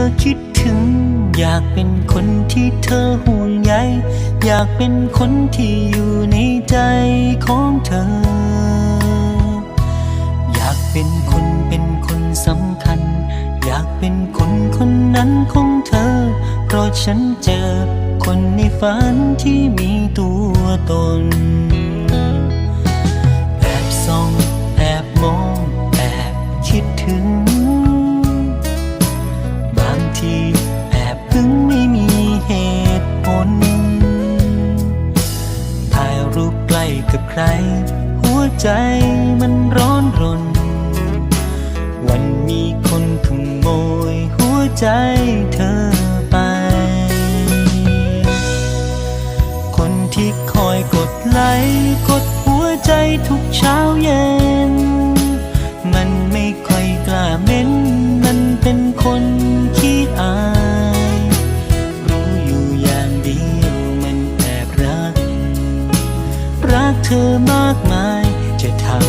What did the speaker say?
อคิดถึง อยากเป็นคนที่เธอห่วงใยอยากเป็นคนที่อยู่ในใจของเธอ อยากเป็นคนเป็นคนสำคัญ อยากเป็นคนคนนั้นของเธอ เพราะฉันเจอคนในฝันที่มีตัวตน ร หัวใจมันร้อนรน วันมีคนขโมย หัวใจเธอไป คนที่คอยกดไลค์กดหัวใจทุกเช้าเย็น มันไม่ค่อยกล้าเม้น มันเป็นคน รักเธอมากมาย จะทำ